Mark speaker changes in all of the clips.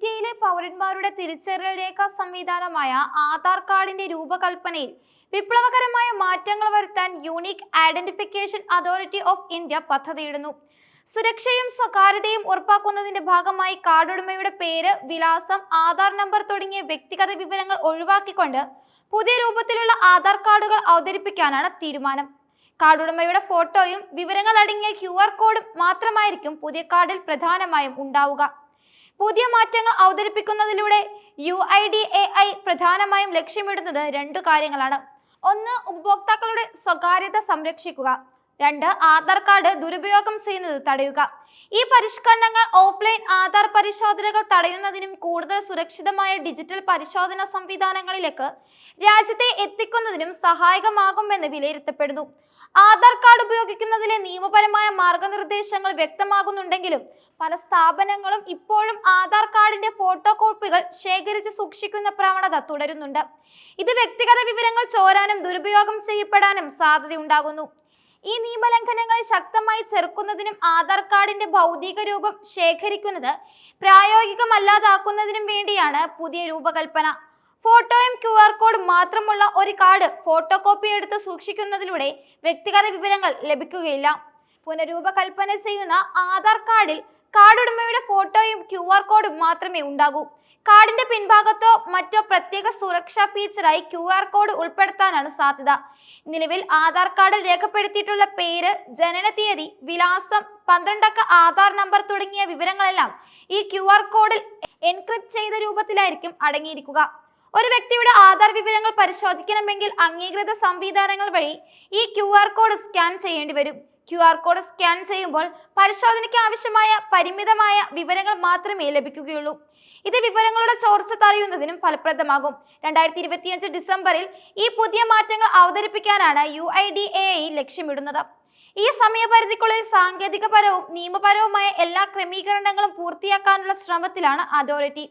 Speaker 1: ഇന്ത്യയിലെ പൗരന്മാരുടെ തിരിച്ചറിയൽ രേഖ സംവിധാനമായ ആധാർ കാർഡിന്റെ രൂപകൽപ്പനയിൽ വിപ്ലവകരമായ മാറ്റങ്ങൾ വരുത്താൻ unique identification authority of India പദ്ധതിയിടുന്നു. സുരക്ഷയും സ്വകാര്യതയും ഉറപ്പാക്കുന്നതിന്റെ ഭാഗമായി കാർഡുടമയുടെ പേര് വിലാസം ആധാർ നമ്പർ തുടങ്ങിയ വ്യക്തിഗത വിവരങ്ങൾ ഒഴിവാക്കിക്കൊണ്ട് പുതിയ രൂപത്തിലുള്ള ആധാർ കാർഡുകൾ അവതരിപ്പിക്കാനാണ് തീരുമാനം. കാർഡുടമയുടെ ഫോട്ടോയും വിവരങ്ങൾ അടങ്ങിയ ക്യു കോഡും മാത്രമായിരിക്കും പുതിയ കാർഡിൽ പ്രധാനമായും ഉണ്ടാവുക. പുതിയ മാറ്റങ്ങൾ അവതരിപ്പിക്കുന്നതിലൂടെ U I D A I പ്രധാനമായും ലക്ഷ്യമിടുന്നത് രണ്ടു കാര്യങ്ങളാണ്. ഒന്ന് ഉപഭോക്താക്കളുടെ സ്വകാര്യത സംരക്ഷിക്കുക. രണ്ട് ആധാർ കാർഡ് ദുരുപയോഗം ചെയ്യുന്നത് തടയുക. ഈ പരിഷ്കരണങ്ങൾ ഓഫ്ലൈൻ ആധാർ പരിശോധനകൾ തടയുന്നതിനും കൂടുതൽ സുരക്ഷിതമായ ഡിജിറ്റൽ പരിശോധന സംവിധാനങ്ങളിലേക്ക് രാജ്യത്തെ എത്തിക്കുന്നതിനും സഹായകമാകുമെന്ന് വിലയിരുത്തപ്പെടുന്നു. ആധാർ കാർഡ് ഉപയോഗിക്കുന്നതിലെ നിയമപരമായ മാർഗനിർദ്ദേശങ്ങൾ വ്യക്തമാകുന്നുണ്ടെങ്കിലും പല സ്ഥാപനങ്ങളും ഇപ്പോഴും ആധാർ കാർഡിന്റെ ഫോട്ടോ കോപ്പികൾ ശേഖരിച്ച് സൂക്ഷിക്കുന്ന പ്രവണത തുടരുന്നുണ്ട്. ഇത് വ്യക്തിഗത വിവരങ്ങൾ ചോരാനും ദുരുപയോഗം ചെയ്യപ്പെടാനും സാധ്യതയുണ്ടാകുന്നു. ഈ നിയമലംഘനങ്ങൾ ശക്തമായി ചെറുക്കുന്നതിനും ആധാർ കാർഡിന്റെ ഭൗതിക രൂപം ശേഖരിക്കുന്നത് പ്രായോഗികമല്ലാതാക്കുന്നതിനും വേണ്ടിയാണ് പുതിയ രൂപകൽപ്പന. ഫോട്ടോയും ക്യു ആർ കോഡ് മാത്രമുള്ള ഒരു കാർഡ് ഫോട്ടോ കോപ്പി എടുത്ത് സൂക്ഷിക്കുന്നതിലൂടെ വ്യക്തിഗത വിവരങ്ങൾ ലഭിക്കുകയില്ല. പുനരൂപകൽപ്പന ചെയ്യുന്ന ആധാർ കാർഡിൽ കാർഡ് ഉടമയുടെ ഫോട്ടോയും ക്യു ആർ കോഡും മാത്രമേ ഉണ്ടാകൂ. കാർഡിന്റെ പിൻഭാഗത്തോ മറ്റോ പ്രത്യേക സുരക്ഷാ ഫീച്ചറായി ക്യു ആർ കോഡ് ഉൾപ്പെടുത്താനാണ് സാധ്യത. നിലവിൽ ആധാർ കാർഡിൽ രേഖപ്പെടുത്തിയിട്ടുള്ള പേര് ജനന തീയതി വിലാസം പന്ത്രണ്ടക്ക ആധാർ നമ്പർ തുടങ്ങിയ വിവരങ്ങളെല്ലാം ഈ ക്യു ആർ കോഡിൽ എൻക്രിപ്റ്റ് ചെയ്ത രൂപത്തിലായിരിക്കും അടങ്ങിയിരിക്കുക. ഒരു വ്യക്തിയുടെ ആധാർ വിവരങ്ങൾ പരിശോധിക്കണമെങ്കിൽ അംഗീകൃത സംവിധാനങ്ങൾ വഴി ഈ ക്യു ആർ കോഡ് സ്കാൻ ചെയ്യേണ്ടി വരും. ക്യു ആർ കോഡ് സ്കാൻ ചെയ്യുമ്പോൾ പരിശോധനയ്ക്ക് ആവശ്യമായ പരിമിതമായ വിവരങ്ങൾ മാത്രമേ ലഭിക്കുകയുള്ളൂ. ഇത് വിവരങ്ങളുടെ ചോർച്ച തടയുന്നതിനും ഫലപ്രദമാകും. രണ്ടായിരത്തി ഇരുപത്തിയഞ്ച് ഡിസംബറിൽ ഈ പുതിയ മാറ്റങ്ങൾ അവതരിപ്പിക്കാനാണ് യു ഐ ഡി എ ലക്ഷ്യമിടുന്നത്. ഈ സമയപരിധിക്കുള്ളിൽ സാങ്കേതികപരവും നിയമപരവുമായ എല്ലാ ക്രമീകരണങ്ങളും പൂർത്തിയാക്കാനുള്ള ശ്രമത്തിലാണ് അതോറിറ്റി.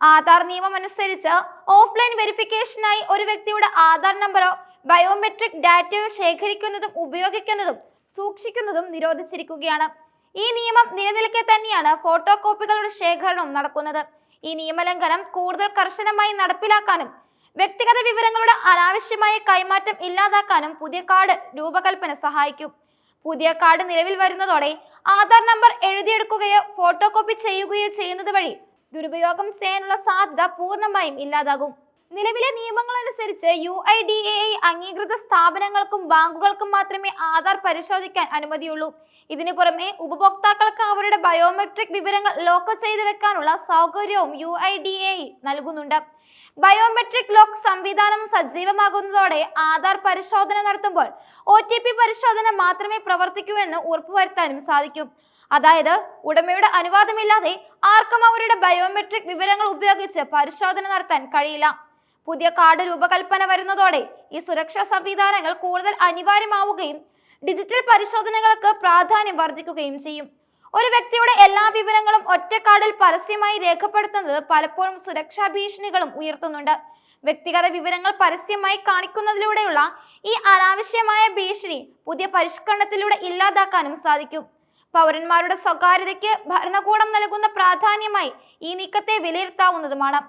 Speaker 1: ആധാർ നിയമം അനുസരിച്ച് ഓഫ്ലൈൻ വെരിഫിക്കേഷനായി ഒരു വ്യക്തിയുടെ ആധാർ നമ്പറോ ബയോമെട്രിക് ഡാറ്റയോ ശേഖരിക്കുന്നതും ഉപയോഗിക്കുന്നതും സൂക്ഷിക്കുന്നതും നിരോധിച്ചിരിക്കുകയാണ്. ഈ നിയമം നിലനിൽക്കെ തന്നെയാണ് ഫോട്ടോ കോപ്പികളുടെ ശേഖരണവും നടക്കുന്നത്. ഈ നിയമലംഘനം കൂടുതൽ കർശനമായി നടപ്പിലാക്കാനും വ്യക്തിഗത വിവരങ്ങളുടെ അനാവശ്യമായ കൈമാറ്റം ഇല്ലാതാക്കാനും പുതിയ കാർഡ് രൂപകൽപ്പന സഹായിക്കും. പുതിയ കാർഡ് നിലവിൽ വരുന്നതോടെ ആധാർ നമ്പർ എഴുതിയെടുക്കുകയോ ഫോട്ടോ കോപ്പി ചെയ്യുകയോ ചെയ്യുന്നത് വഴി ദുരുപയോഗം ചെയ്യാനുള്ള സാധ്യത പൂർണമായും ഇല്ലാതാകും. നിലവിലെ നിയമങ്ങൾ അനുസരിച്ച് U I D A I അംഗീകൃത സ്ഥാപനങ്ങൾക്കും ബാങ്കുകൾക്കും മാത്രമേ ആധാർ പരിശോധിക്കാൻ അനുമതിയുള്ളൂ. ഇതിനു പുറമെ ഉപഭോക്താക്കൾക്ക് അവരുടെ ബയോമെട്രിക് വിവരങ്ങൾ ലോക്ക് ചെയ്തു വെക്കാനുള്ള സൗകര്യവും യു ഐ ഡി എ നൽകുന്നുണ്ട്. ബയോമെട്രിക് ലോക്ക് സംവിധാനം സജീവമാകുന്നതോടെ ആധാർ പരിശോധന നടത്തുമ്പോൾ ഒ ടി പി പരിശോധന മാത്രമേ പ്രവർത്തിക്കൂ എന്ന് ഉറപ്പുവരുത്താനും സാധിക്കും. അതായത് ഉടമയുടെ അനുവാദമില്ലാതെ ആർക്കും അവരുടെ ബയോമെട്രിക് വിവരങ്ങൾ ഉപയോഗിച്ച് പരിശോധന നടത്താൻ കഴിയില്ല. പുതിയ കാർഡ് രൂപകൽപ്പന വരുന്നതോടെ ഈ സുരക്ഷാ സംവിധാനങ്ങൾ കൂടുതൽ അനിവാര്യമാവുകയും ഡിജിറ്റൽ പരിശോധനകൾക്ക് പ്രാധാന്യം വർദ്ധിക്കുകയും ചെയ്യും. ഒരു വ്യക്തിയുടെ എല്ലാ വിവരങ്ങളും ഒറ്റ കാർഡിൽ പരസ്യമായി രേഖപ്പെടുത്തുന്നത് പലപ്പോഴും സുരക്ഷാ ഭീഷണികളും ഉയർത്തുന്നുണ്ട്. വ്യക്തിഗത വിവരങ്ങൾ പരസ്യമായി കാണിക്കുന്നതിലൂടെയുള്ള ഈ അനാവശ്യമായ ഭീഷണി പുതിയ പരിഷ്കരണത്തിലൂടെ ഇല്ലാതാക്കാനും സാധിക്കും. പൗരന്മാരുടെ സ്വകാര്യതയ്ക്ക് ഭരണകൂടം നൽകുന്ന പ്രാധാന്യമായി ഈ നീക്കത്തെ വിലയിരുത്താവുന്നതുമാണ്.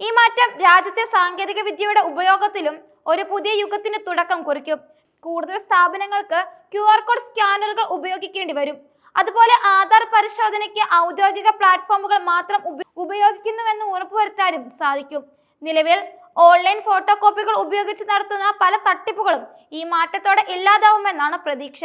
Speaker 1: ഈ മാറ്റം രാജ്യത്തെ സാങ്കേതിക വിദ്യയുടെ ഉപയോഗത്തിലും ഒരു പുതിയ യുഗത്തിന് തുടക്കം കുറിക്കും. കൂടുതൽ സ്ഥാപനങ്ങൾക്ക് ക്യു ആർ കോഡ് സ്കാനറുകൾ ഉപയോഗിക്കേണ്ടി വരും. അതുപോലെ ആധാർ പരിശോധനയ്ക്ക് ഔദ്യോഗിക പ്ലാറ്റ്ഫോമുകൾ മാത്രം ഉപ- ഉപയോഗിക്കുന്നുവെന്ന് ഉറപ്പുവരുത്താനും സാധിക്കും. നിലവിൽ ഓൺലൈൻ ഫോട്ടോ കോപ്പികൾ ഉപയോഗിച്ച് നടത്തുന്ന പല തട്ടിപ്പുകളും ഈ മാറ്റത്തോടെ ഇല്ലാതാവുമെന്നാണ് പ്രതീക്ഷ.